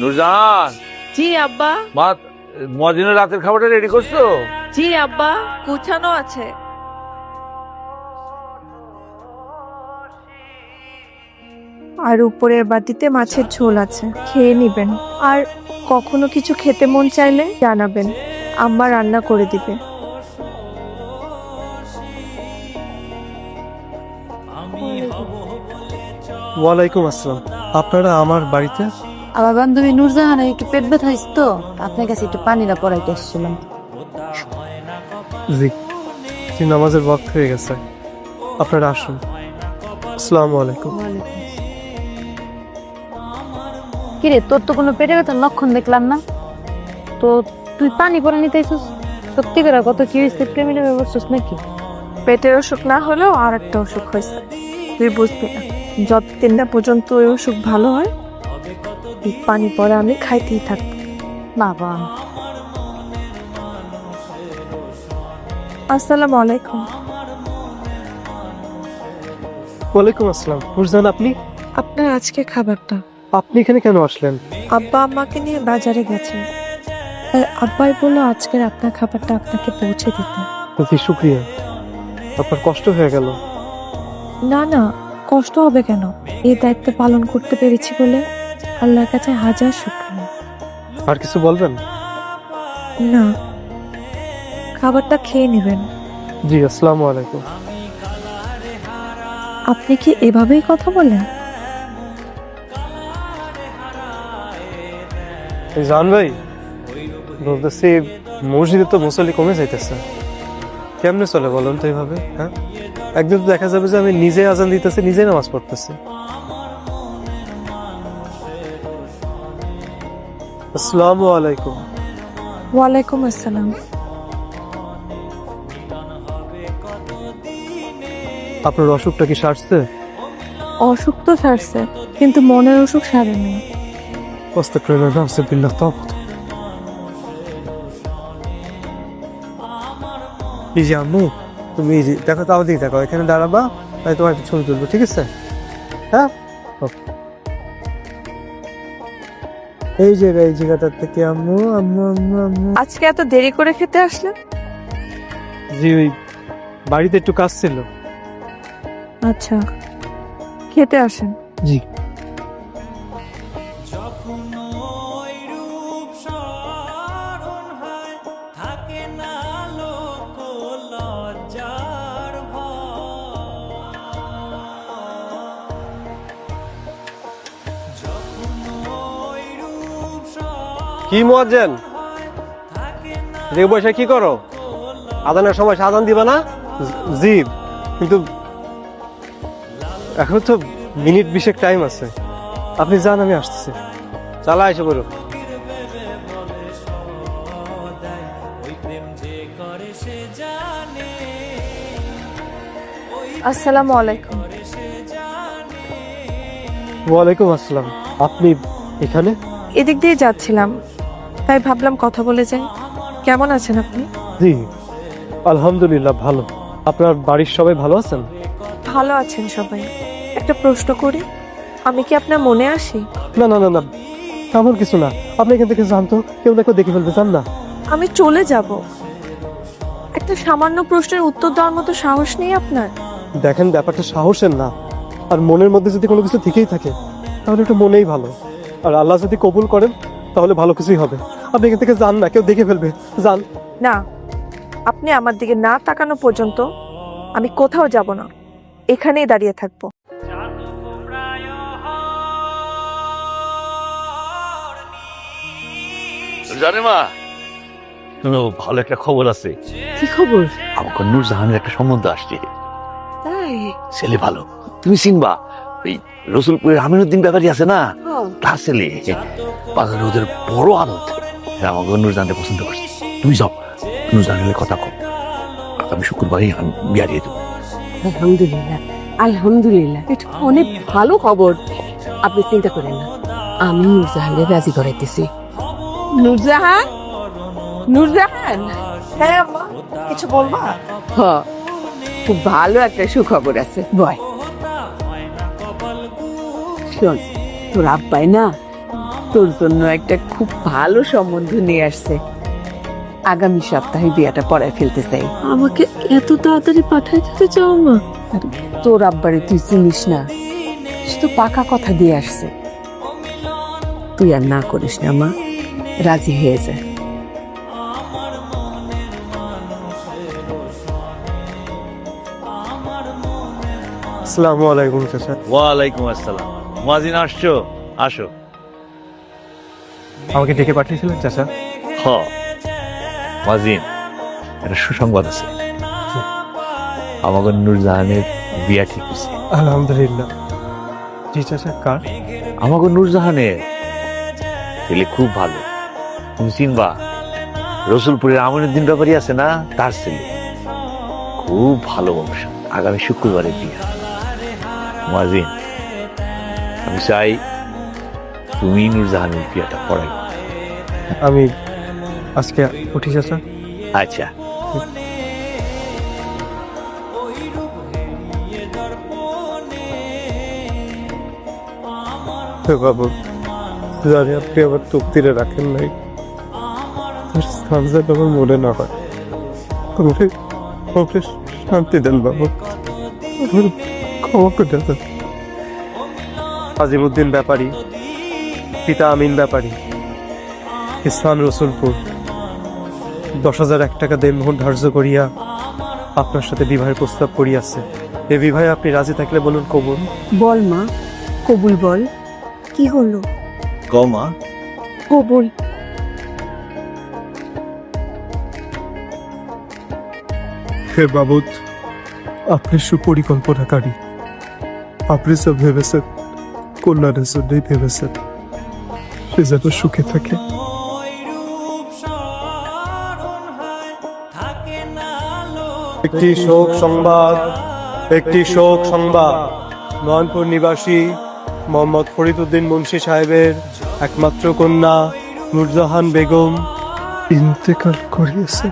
নুরজাহান। জি আব্বা। মা মদিনের রাতের খাবারটা রেডি করছ? জি আব্বা গুছানো আছে। আর উপরের বাটিতে মাছের ঝোল আছে খেয়ে নিবেন। আর কখনো কিছু খেতে মন চাইলে জানাবেন আম্মা রান্না করে দিবে। ওয়ালাইকুম আসসালাম। আপনারা আমার বাড়িতে আমার বান্ধবী নুরজাহানের একটু পেট ব্যথা হয়েছে তো আপনার কাছে একটু পানিটা পড়াইতে এসেছিলাম জি জি নামাজের বক্ত হয়ে গেছে। আপনারা আসুন। আসসালামু আলাইকুম। কিরে তোর তো কোনো পেটে ব্যথার লক্ষণ দেখলাম না। তো তুই পানি পরে নিতে আইসুস সত্যি করে কত কি হয়েছে প্রেমিটা ব্যবস্থা নাকি? পেটের অসুখ না হলেও আর একটা অসুখ হয়েছে। তুই বুঝবি না। যতদিন না পর্যন্ত ওই অসুখ ভালো হয় এই পানি পরে আমি খাইতেই থাকব বাবা। আসসালামু আলাইকুম। ওয়ালাইকুম আসসালাম। বুঝলেন আপনি? আপনার আজকে খাবারটা। আপনি এখানে কেন আসলেন? আব্বা আম্মাকে নিয়ে বাজারে গেছে। আর আব্বাই বলল আজকের আপনার খাবারটা আপনাকে পৌঁছে দিতে। জি শুক্রিয়া। আপনার কষ্ট হয়ে গেল? না না কষ্ট হবে কেন? এই দায়িত্ব পালন করতে পেরেছি বলে। আল্লাহর কাছে হাজার শুক্রিয়া। আর কিছু বলবেন? না। খাবারটা খেয়ে নেবেন। জি আসসালামু আলাইকুম। আপনি কি এভাবেই কথা বলেন? এই জান ভাই বলতেছি মসজিদে তো মুসল্লি কমে যাইতেছে। কেমনে চলে বলুন তো এইভাবে হ্যাঁ? একদিন তো দেখা যাবে যে আমি নিজে আজান দিতেছি নিজে নামাজ পড়তেছি। আসসালামু আলাইকুম। ওয়ালাইকুম আসসালাম। আপনার অসুখটা কি সারছে? অসুখ তো সারছে কিন্তু মনের অসুখ সারেনি। আস্তাগফিরুল্লাহ নাউজুবিল্লাহ তব এই যে আম্মু তুমি এই যে দেখো তাও দিকে দেখো এখানে দাঁড়াবা তাই তোমার একটা ছবি তুলবো ঠিক আছে? হ্যাঁ? Okay. এই জায়গা এই জায়গাটার থেকে আম্মু আম্মু আম্মু আম্মু। আজকে এত দেরি করে খেতে আসলেন জি ওই বাড়িতে একটু কাজ ছিল। আচ্ছা খেতে আসেন। জি। কি মোয়াজ্জেন? যে বসে কি করো? আদানের সময় সাধান দিবা না? জি কিন্তু এখন তো মিনিট বিশেক টাইম আছে। আপনি যান আমি আসতেছি। চালা এসে বলো আসসালামু আলাইকুম। ওয়ালাইকুম আসসালাম। আপনি এখানে? এদিক দিয়ে যাচ্ছিলাম। তাই ভাবলাম কথা বলে যাই। কেমন আছেন আপনি? জি আলহামদুলিল্লাহ ভালো। আপনার বাড়ির সবাই ভালো আছেন? ভালো আছেন সবাই। একটা প্রশ্ন করি আমি কি আপনার মনে আসি? না না না না তেমন কিছু না। আপনি এখান থেকে জানতো কেউ না কেউ দেখে ফেলতে চান না। আমি চলে যাব। একটা সামান্য প্রশ্নের উত্তর দেওয়ার মতো সাহস নেই আপনার? দেখেন ব্যাপারটা সাহসের না। আর মনের মধ্যে যদি কোনো কিছু থেকেই থাকে তাহলে একটু মনেই ভালো। আর আল্লাহ যদি কবুল করেন তাহলে ভালো কিছুই হবে। আপনি এখান থেকে যান না কেউ দেখে ফেলবে। যান। না আপনি আমার দিকে না তাকানো পর্যন্ত আমি কোথাও যাব না। এখানেই দাঁড়িয়ে থাকব। জানে মা শোনো ভালো একটা খবর আছে। কি খবর? আমাকে নূরজাহানের একটা সম্বন্ধ আসছে। তাই? ছেলে ভালো। তুমি চিনবা এই রসুলপুরের আমিনুদ্দিন ব্যাপারী আছে না? তার ছেলে ওদের বড় আদত। আমাকে নূরজাহানকে পছন্দ করছে। তুমি যাও নূরজাহানের কথা কম আমি শুক্রবারই আমি বিয়া দিয়ে দেবো। আলহামদুলিল্লাহ আলহামদুলিল্লাহ। এটা অনেক ভালো খবর। আপনি চিন্তা করেন না আমি নুরজাহানকে রাজি করাইতেছি। নুরজাহান? নুরজাহান? হ্যাঁ আম্মা কিছু বলবা? হ খুব ভালো একটা সুখবর আছে। বয়। শোন তোর আব্বাই না তোর জন্য একটা খুব ভালো সম্বন্ধ নিয়ে আসছে। আগামী সপ্তাহে বিয়াটা পড়ায় ফেলতে চাই। আমাকে এত তাড়াতাড়ি পাঠাই দিতে চাও মা? তোর আব্বারে তুই চিনিস না। সে তো পাকা কথা দিয়ে আসছে। তুই আর না করিস না মা। রাজি হয়ে যায় আসসালামু আলাইকুম চাচা। ওয়ালাইকুম আসসালাম। মুয়াজিন আসছো? আসো। আমাকে ডেকে পাঠিয়েছিলেন চাচা? হ। মুয়াজিন একটা সুসংবাদ আছে। আমাকে নূরজাহানের বিয়া ঠিক হয়েছে আলহামদুলিল্লাহ। জি চাচা কার? আমাকে নূরজাহানের ছেলে খুব ভালো। তুমি চিনবা রসুলপুরের আমিনুদ্দিন ব্যাপারী আছে না তার ছেলে। খুব ভালো বংশ আগামী শুক্রবারের বিয়া। মাজিন আমি চাই তুমি নূরজাহানের বিয়াটা পড়াই আমি আজকে উঠি চাচা আচ্ছা। হে বাবু জানি আপনি আমার তক্তিরে রাখেন নাই। তার স্থান যেন আমার মনে না হয়। আমাকে আমাকে শান্তি দেন বাবু। আমার ক্ষমা করে দেন আজিমুদ্দিন ব্যাপারী পিতা আমিন ব্যাপারী। স্থান রসুলপুর। দশ হাজার এক টাকা দেনমোহন ধার্য করিয়া আপনার সাথে বিবাহের প্রস্তাব করিয়াছে। এ বিবাহে আপনি রাজি থাকলে বলুন কবুল। বল মা কবুল বল। কি হলো? কমা কবুল। হে বাবুত আপনি সুপরিকল্পনাকারী। আপনি সব ভেবেছেন কল্যাণের জন্যই ভেবেছেন। সে যেন সুখে থাকে। একটি শোক সংবাদ, একটি শোক সংবাদ। নয়নপুর নিবাসী মোহাম্মদ ফরিদউদ্দিন মুন্সি সাহেবের একমাত্র কন্যা নুরজাহান বেগম। ইন্তেকাল করিয়েছে।